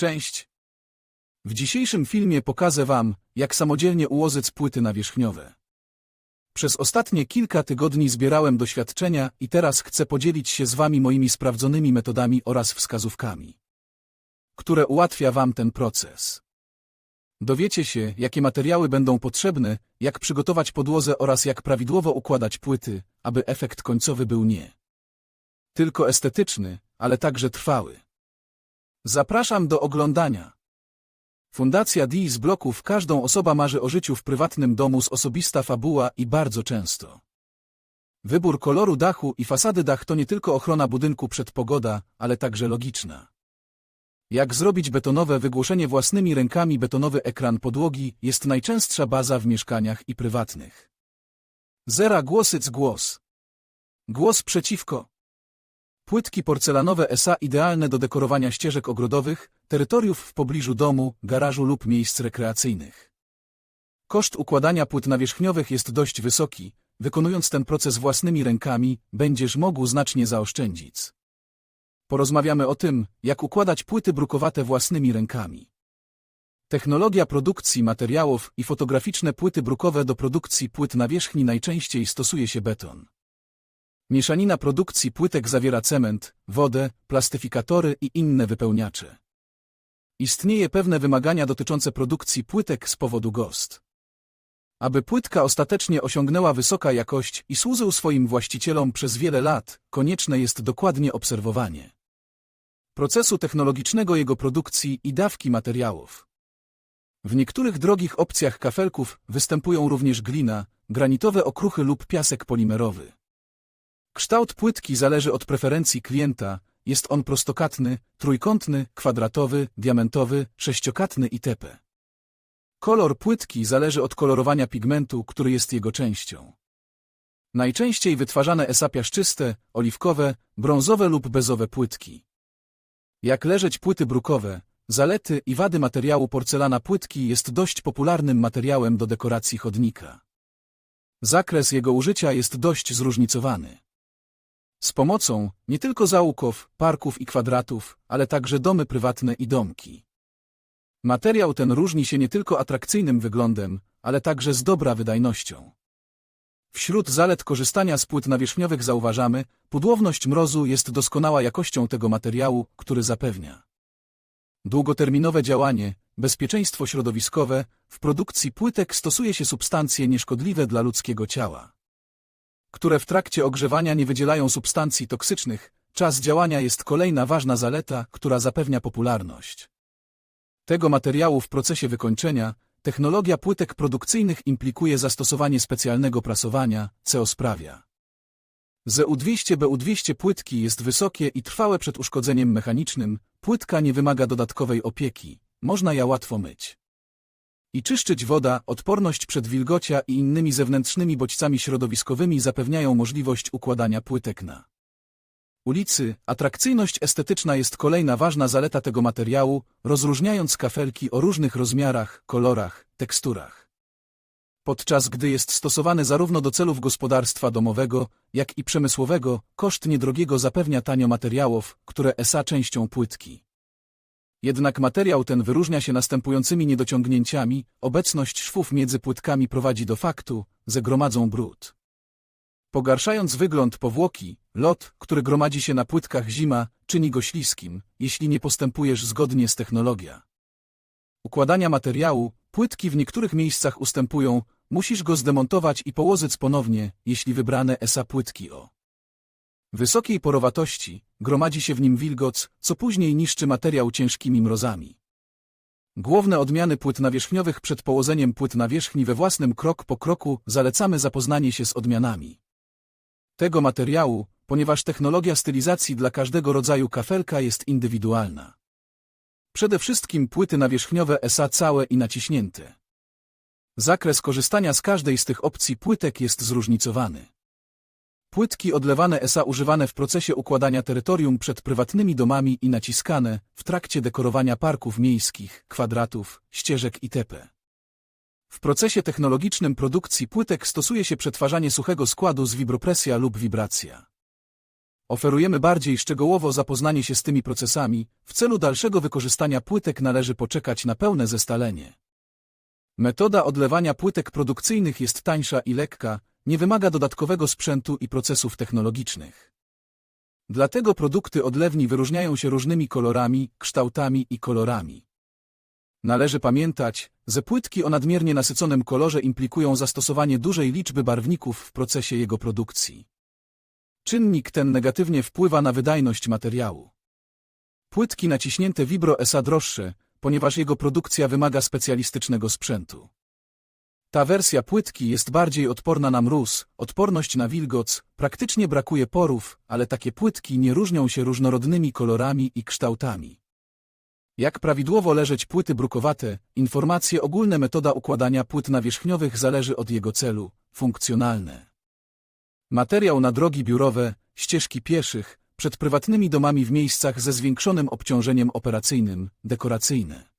Cześć! W dzisiejszym filmie pokażę Wam, jak samodzielnie ułożyć płyty nawierzchniowe. Przez ostatnie kilka tygodni zbierałem doświadczenia i teraz chcę podzielić się z Wami moimi sprawdzonymi metodami oraz wskazówkami, które ułatwia Wam ten proces. Dowiecie się, jakie materiały będą potrzebne, jak przygotować podłozę oraz jak prawidłowo układać płyty, aby efekt końcowy był nie tylko estetyczny, ale także trwały. Zapraszam do oglądania. Fundacja D z bloków każdą osoba marzy o życiu w prywatnym domu z osobista fabuła i bardzo często. Wybór koloru dachu i fasady dach to nie tylko ochrona budynku przed pogoda, ale także logiczna. Jak zrobić betonowe wygłoszenie własnymi rękami betonowy ekran podłogi jest najczęstsza baza w mieszkaniach i prywatnych. Zera głosyc głos. Głos przeciwko. Płytki porcelanowe SA idealne do dekorowania ścieżek ogrodowych, terytoriów w pobliżu domu, garażu lub miejsc rekreacyjnych. Koszt układania płyt nawierzchniowych jest dość wysoki, wykonując ten proces własnymi rękami, będziesz mógł znacznie zaoszczędzić. Porozmawiamy o tym, jak układać płyty brukowate własnymi rękami. Technologia produkcji materiałów i fotograficzne płyty brukowe do produkcji płyt nawierzchni najczęściej stosuje się beton. Mieszanina produkcji płytek zawiera cement, wodę, plastyfikatory i inne wypełniacze. Istnieje pewne wymagania dotyczące produkcji płytek z powodu GOST. Aby płytka ostatecznie osiągnęła wysoka jakość i służył swoim właścicielom przez wiele lat, konieczne jest dokładnie obserwowanie procesu technologicznego jego produkcji i dawki materiałów. W niektórych drogich opcjach kafelków występują również glina, granitowe okruchy lub piasek polimerowy. Kształt płytki zależy od preferencji klienta, jest on prostokątny, trójkątny, kwadratowy, diamentowy, sześciokątny itp. Kolor płytki zależy od kolorowania pigmentu, który jest jego częścią. Najczęściej wytwarzane esa piaszczyste, oliwkowe, brązowe lub bezowe płytki. Jak leżeć płyty brukowe, zalety i wady materiału porcelana płytki jest dość popularnym materiałem do dekoracji chodnika. Zakres jego użycia jest dość zróżnicowany. Z pomocą nie tylko zaułków, parków i kwadratów, ale także domy prywatne i domki. Materiał ten różni się nie tylko atrakcyjnym wyglądem, ale także z dobra wydajnością. Wśród zalet korzystania z płyt nawierzchniowych zauważamy, pudłowność mrozu jest doskonała jakością tego materiału, który zapewnia długoterminowe działanie, bezpieczeństwo środowiskowe, w produkcji płytek stosuje się substancje nieszkodliwe dla ludzkiego ciała które w trakcie ogrzewania nie wydzielają substancji toksycznych, czas działania jest kolejna ważna zaleta, która zapewnia popularność. Tego materiału w procesie wykończenia technologia płytek produkcyjnych implikuje zastosowanie specjalnego prasowania, co sprawia. ZU200 BU200 płytki jest wysokie i trwałe przed uszkodzeniem mechanicznym, płytka nie wymaga dodatkowej opieki, można ja łatwo myć i czyszczyć woda, odporność przed wilgocia i innymi zewnętrznymi bodźcami środowiskowymi zapewniają możliwość układania płytek na ulicy. Atrakcyjność estetyczna jest kolejna ważna zaleta tego materiału, rozróżniając kafelki o różnych rozmiarach, kolorach, teksturach. Podczas gdy jest stosowany zarówno do celów gospodarstwa domowego, jak i przemysłowego, koszt niedrogiego zapewnia tanio materiałów, które esa częścią płytki. Jednak materiał ten wyróżnia się następującymi niedociągnięciami, obecność szwów między płytkami prowadzi do faktu, że gromadzą brud. Pogarszając wygląd powłoki, lot, który gromadzi się na płytkach zima, czyni go śliskim, jeśli nie postępujesz zgodnie z technologią. Układania materiału, płytki w niektórych miejscach ustępują, musisz go zdemontować i położyć ponownie, jeśli wybrane ESA płytki o wysokiej porowatości, gromadzi się w nim wilgoc, co później niszczy materiał ciężkimi mrozami. Główne odmiany płyt nawierzchniowych przed położeniem płyt nawierzchni we własnym krok po kroku zalecamy zapoznanie się z odmianami tego materiału, ponieważ technologia stylizacji dla każdego rodzaju kafelka jest indywidualna. Przede wszystkim płyty nawierzchniowe SA całe i naciśnięte. Zakres korzystania z każdej z tych opcji płytek jest zróżnicowany. Płytki odlewane ESA używane w procesie układania terytorium przed prywatnymi domami i naciskane w trakcie dekorowania parków miejskich, kwadratów, ścieżek itp. W procesie technologicznym produkcji płytek stosuje się przetwarzanie suchego składu z wibropresja lub wibracja. Oferujemy bardziej szczegółowo zapoznanie się z tymi procesami. W celu dalszego wykorzystania płytek należy poczekać na pełne zestalenie. Metoda odlewania płytek produkcyjnych jest tańsza i lekka, nie wymaga dodatkowego sprzętu i procesów technologicznych. Dlatego produkty odlewni wyróżniają się różnymi kolorami, kształtami i kolorami. Należy pamiętać, że płytki o nadmiernie nasyconym kolorze implikują zastosowanie dużej liczby barwników w procesie jego produkcji. Czynnik ten negatywnie wpływa na wydajność materiału. Płytki naciśnięte Vibro SA droższe, ponieważ jego produkcja wymaga specjalistycznego sprzętu. Ta wersja płytki jest bardziej odporna na mróz, odporność na wilgoc, praktycznie brakuje porów, ale takie płytki nie różnią się różnorodnymi kolorami i kształtami. Jak prawidłowo leżeć płyty brukowate, informacje ogólne metoda układania płyt nawierzchniowych zależy od jego celu, funkcjonalne. Materiał na drogi biurowe, ścieżki pieszych, przed prywatnymi domami w miejscach ze zwiększonym obciążeniem operacyjnym, dekoracyjne.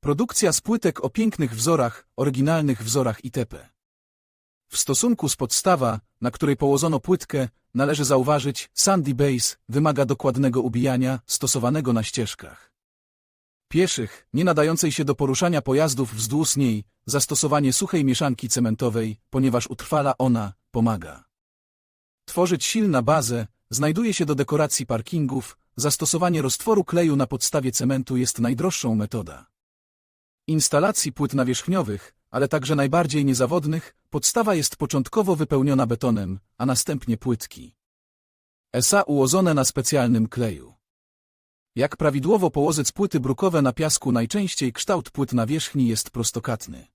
Produkcja z płytek o pięknych wzorach, oryginalnych wzorach itp. W stosunku z podstawa, na której położono płytkę, należy zauważyć, Sandy Base wymaga dokładnego ubijania, stosowanego na ścieżkach. Pieszych, nie nadającej się do poruszania pojazdów wzdłuż niej, zastosowanie suchej mieszanki cementowej, ponieważ utrwala ona, pomaga. Tworzyć silna bazę, znajduje się do dekoracji parkingów, zastosowanie roztworu kleju na podstawie cementu jest najdroższą metoda. Instalacji płyt nawierzchniowych, ale także najbardziej niezawodnych, podstawa jest początkowo wypełniona betonem, a następnie płytki. SA ułożone na specjalnym kleju. Jak prawidłowo położyć płyty brukowe na piasku najczęściej kształt płyt nawierzchni jest prostokatny.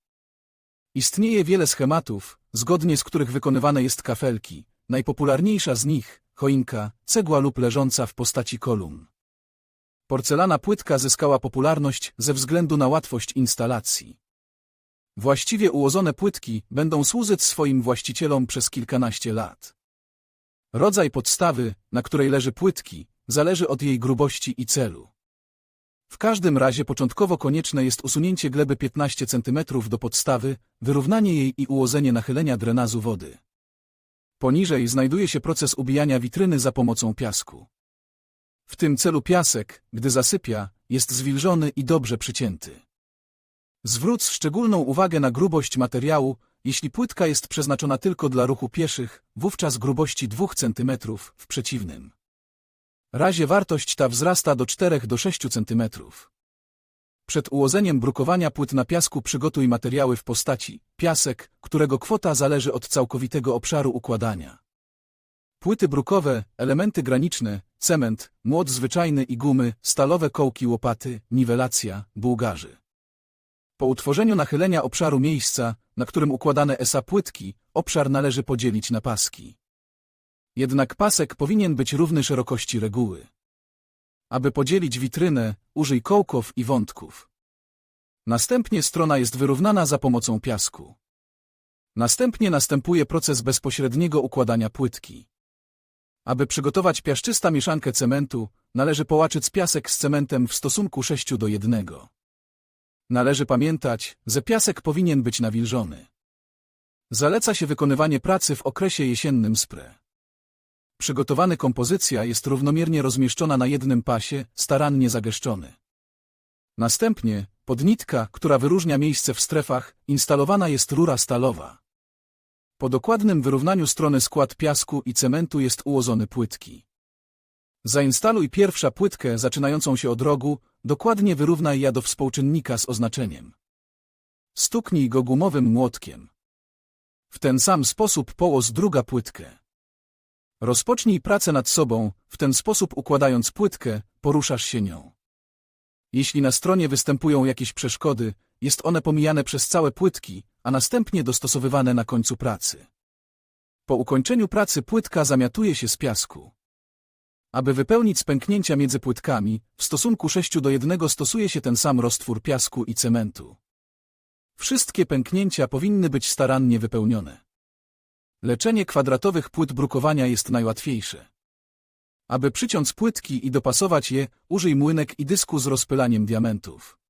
Istnieje wiele schematów, zgodnie z których wykonywane jest kafelki, najpopularniejsza z nich, choinka, cegła lub leżąca w postaci kolumn. Porcelana płytka zyskała popularność ze względu na łatwość instalacji. Właściwie ułożone płytki będą służyć swoim właścicielom przez kilkanaście lat. Rodzaj podstawy, na której leży płytki, zależy od jej grubości i celu. W każdym razie początkowo konieczne jest usunięcie gleby 15 cm do podstawy, wyrównanie jej i ułożenie nachylenia drenazu wody. Poniżej znajduje się proces ubijania witryny za pomocą piasku. W tym celu piasek, gdy zasypia, jest zwilżony i dobrze przycięty. Zwróć szczególną uwagę na grubość materiału, jeśli płytka jest przeznaczona tylko dla ruchu pieszych, wówczas grubości 2 cm, w przeciwnym razie wartość ta wzrasta do 4 do 6 cm. Przed ułożeniem brukowania płyt na piasku przygotuj materiały w postaci piasek, którego kwota zależy od całkowitego obszaru układania. Płyty brukowe, elementy graniczne, cement, młot zwyczajny i gumy, stalowe kołki łopaty, niwelacja, bułgarzy. Po utworzeniu nachylenia obszaru miejsca, na którym układane esa płytki, obszar należy podzielić na paski. Jednak pasek powinien być równy szerokości reguły. Aby podzielić witrynę, użyj kołków i wątków. Następnie strona jest wyrównana za pomocą piasku. Następnie następuje proces bezpośredniego układania płytki. Aby przygotować piaszczysta mieszankę cementu, należy połaczyć piasek z cementem w stosunku 6 do 1. Należy pamiętać, że piasek powinien być nawilżony. Zaleca się wykonywanie pracy w okresie jesiennym spre. Przygotowany kompozycja jest równomiernie rozmieszczona na jednym pasie, starannie zagęszczony. Następnie, podnitka, która wyróżnia miejsce w strefach, instalowana jest rura stalowa. Po dokładnym wyrównaniu strony skład piasku i cementu jest ułożony płytki. Zainstaluj pierwsza płytkę zaczynającą się od rogu, dokładnie wyrównaj ja do współczynnika z oznaczeniem. Stuknij go gumowym młotkiem. W ten sam sposób połóż druga płytkę. Rozpocznij pracę nad sobą, w ten sposób układając płytkę, poruszasz się nią. Jeśli na stronie występują jakieś przeszkody, jest one pomijane przez całe płytki, a następnie dostosowywane na końcu pracy. Po ukończeniu pracy płytka zamiatuje się z piasku. Aby wypełnić spęknięcia między płytkami, w stosunku 6 do 1 stosuje się ten sam roztwór piasku i cementu. Wszystkie pęknięcia powinny być starannie wypełnione. Leczenie kwadratowych płyt brukowania jest najłatwiejsze. Aby przyciąć płytki i dopasować je, użyj młynek i dysku z rozpylaniem diamentów.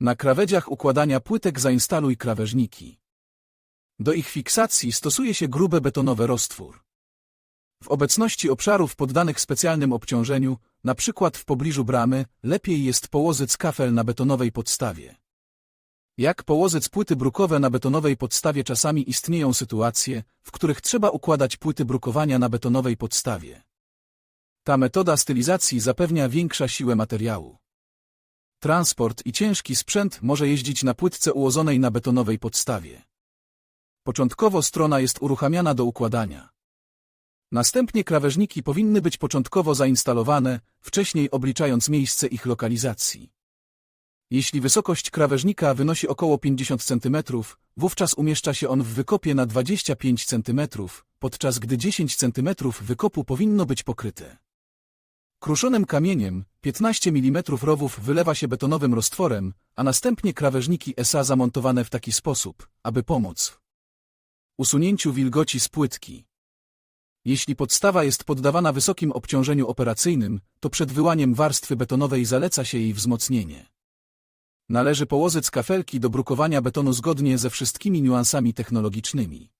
Na krawędziach układania płytek zainstaluj krawężniki. Do ich fiksacji stosuje się grube betonowe roztwór. W obecności obszarów poddanych specjalnym obciążeniu, przykład w pobliżu bramy, lepiej jest położyć kafel na betonowej podstawie. Jak położyć płyty brukowe na betonowej podstawie czasami istnieją sytuacje, w których trzeba układać płyty brukowania na betonowej podstawie. Ta metoda stylizacji zapewnia większa siłę materiału. Transport i ciężki sprzęt może jeździć na płytce ułożonej na betonowej podstawie. Początkowo strona jest uruchamiana do układania. Następnie krawężniki powinny być początkowo zainstalowane, wcześniej obliczając miejsce ich lokalizacji. Jeśli wysokość krawężnika wynosi około 50 cm, wówczas umieszcza się on w wykopie na 25 cm, podczas gdy 10 cm wykopu powinno być pokryte. Kruszonym kamieniem 15 mm rowów wylewa się betonowym roztworem, a następnie krawężniki SA zamontowane w taki sposób, aby pomóc usunięciu wilgoci z płytki. Jeśli podstawa jest poddawana wysokim obciążeniu operacyjnym, to przed wyłaniem warstwy betonowej zaleca się jej wzmocnienie. Należy położyć kafelki do brukowania betonu zgodnie ze wszystkimi niuansami technologicznymi.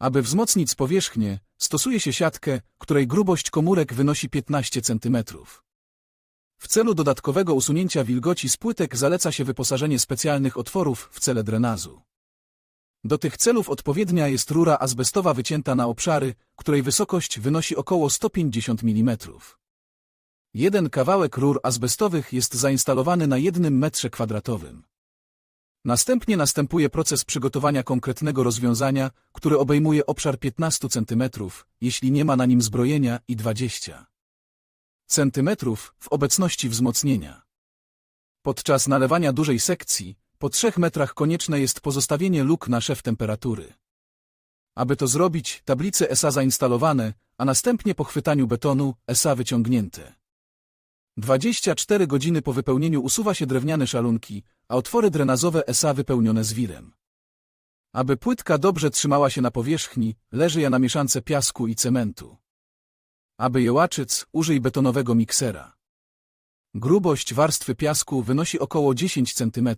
Aby wzmocnić powierzchnię, stosuje się siatkę, której grubość komórek wynosi 15 cm. W celu dodatkowego usunięcia wilgoci z płytek zaleca się wyposażenie specjalnych otworów w cele drenażu. Do tych celów odpowiednia jest rura azbestowa wycięta na obszary, której wysokość wynosi około 150 mm. Jeden kawałek rur azbestowych jest zainstalowany na jednym metrze kwadratowym. Następnie następuje proces przygotowania konkretnego rozwiązania, który obejmuje obszar 15 cm, jeśli nie ma na nim zbrojenia i 20 cm w obecności wzmocnienia. Podczas nalewania dużej sekcji, po 3 metrach konieczne jest pozostawienie luk na szef temperatury. Aby to zrobić, tablice SA zainstalowane, a następnie po chwytaniu betonu SA wyciągnięte. 24 godziny po wypełnieniu usuwa się drewniane szalunki, a otwory drenazowe SA wypełnione zwirem. Aby płytka dobrze trzymała się na powierzchni, leży ja na mieszance piasku i cementu. Aby je łaczyc, użyj betonowego miksera. Grubość warstwy piasku wynosi około 10 cm.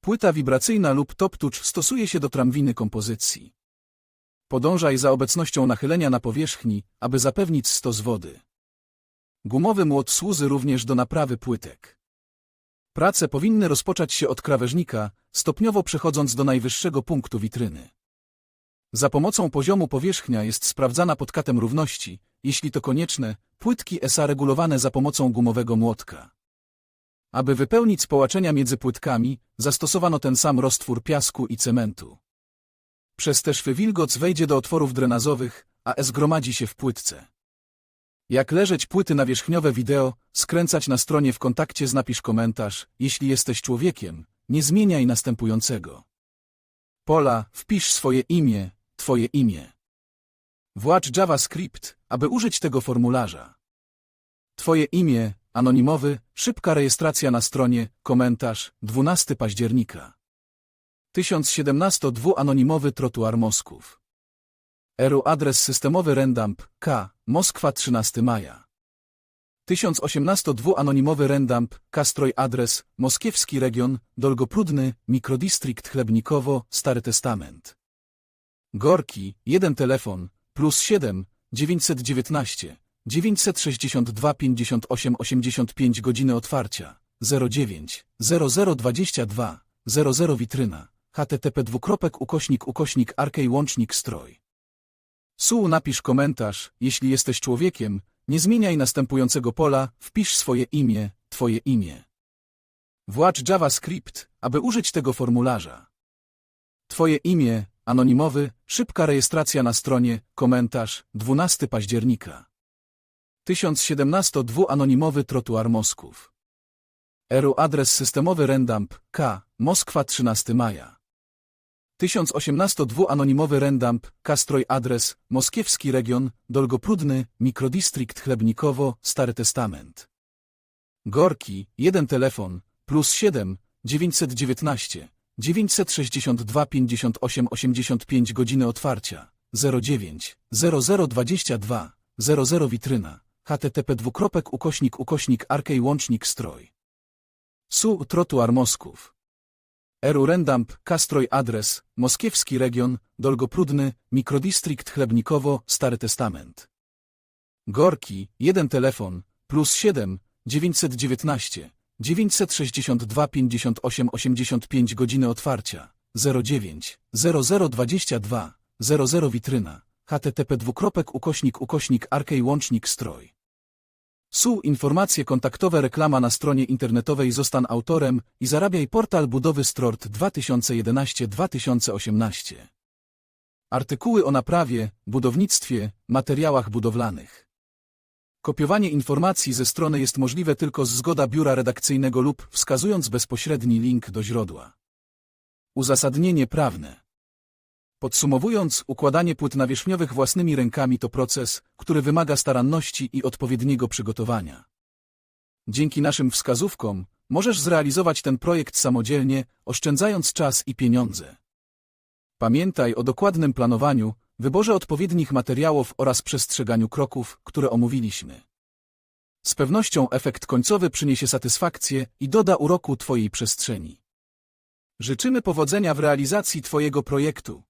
Płyta wibracyjna lub top-touch stosuje się do tramwiny kompozycji. Podążaj za obecnością nachylenia na powierzchni, aby zapewnić stos wody. Gumowy młot służy również do naprawy płytek. Prace powinny rozpocząć się od krawężnika, stopniowo przechodząc do najwyższego punktu witryny. Za pomocą poziomu powierzchnia jest sprawdzana pod katem równości, jeśli to konieczne, płytki SA regulowane za pomocą gumowego młotka. Aby wypełnić społaczenia między płytkami, zastosowano ten sam roztwór piasku i cementu. Przez te szwy wilgoc wejdzie do otworów drenazowych, a S gromadzi się w płytce. Jak leżeć płyty nawierzchniowe wideo, skręcać na stronie w kontakcie z napisz komentarz, jeśli jesteś człowiekiem, nie zmieniaj następującego. Pola, wpisz swoje imię, twoje imię. Włącz JavaScript, aby użyć tego formularza. Twoje imię, anonimowy, szybka rejestracja na stronie, komentarz, 12 października. 1017 dwuanonimowy trotuar Mosków. Eru adres systemowy Rendamp, K, Moskwa 13 maja. 1018 dwuanonimowy Rendamp, Kastroj adres, Moskiewski region, Dolgoprudny, mikrodistrikt Chlebnikowo, Stary Testament. Gorki, jeden telefon, plus 7, 919, 962 58 85 godziny otwarcia, 09, 0022, 00 witryna, http dwukropek ukośnik ukośnik arkej łącznik stroj. Su napisz komentarz, jeśli jesteś człowiekiem, nie zmieniaj następującego pola, wpisz swoje imię, twoje imię. Włącz JavaScript, aby użyć tego formularza. Twoje imię, anonimowy, szybka rejestracja na stronie, komentarz, 12 października. 1017 dwuanonimowy trotuar Mosków. Eru adres systemowy Rendamp, K, Moskwa 13 maja. 1018 dwuanonimowy Rendamp, Kastroj adres, Moskiewski region, Dolgoprudny, mikrodistrikt Chlebnikowo, Stary Testament. Gorki, jeden telefon, plus 7, 919, 962 58 85 godziny otwarcia, 09, 0022, 00 witryna, http dwukropek ukośnik ukośnik arkej łącznik stroj. Su trotuar Mosków. Eru Rendamp, Kastroj adres, Moskiewski region, Dolgoprudny, Mikrodistrikt Chlebnikowo, Stary Testament. Gorki, jeden telefon, plus 7, 919, 962 58 85 godziny otwarcia, 09, 0022, 00 witryna, http dwukropek ukośnik ukośnik arkej łącznik stroj. SU informacje kontaktowe reklama na stronie internetowej Zostan autorem i zarabiaj portal budowy Strort 2011-2018. Artykuły o naprawie, budownictwie, materiałach budowlanych. Kopiowanie informacji ze strony jest możliwe tylko z zgoda biura redakcyjnego lub wskazując bezpośredni link do źródła. Uzasadnienie prawne. Podsumowując, układanie płyt nawierzchniowych własnymi rękami to proces, który wymaga staranności i odpowiedniego przygotowania. Dzięki naszym wskazówkom możesz zrealizować ten projekt samodzielnie, oszczędzając czas i pieniądze. Pamiętaj o dokładnym planowaniu, wyborze odpowiednich materiałów oraz przestrzeganiu kroków, które omówiliśmy. Z pewnością efekt końcowy przyniesie satysfakcję i doda uroku Twojej przestrzeni. Życzymy powodzenia w realizacji Twojego projektu.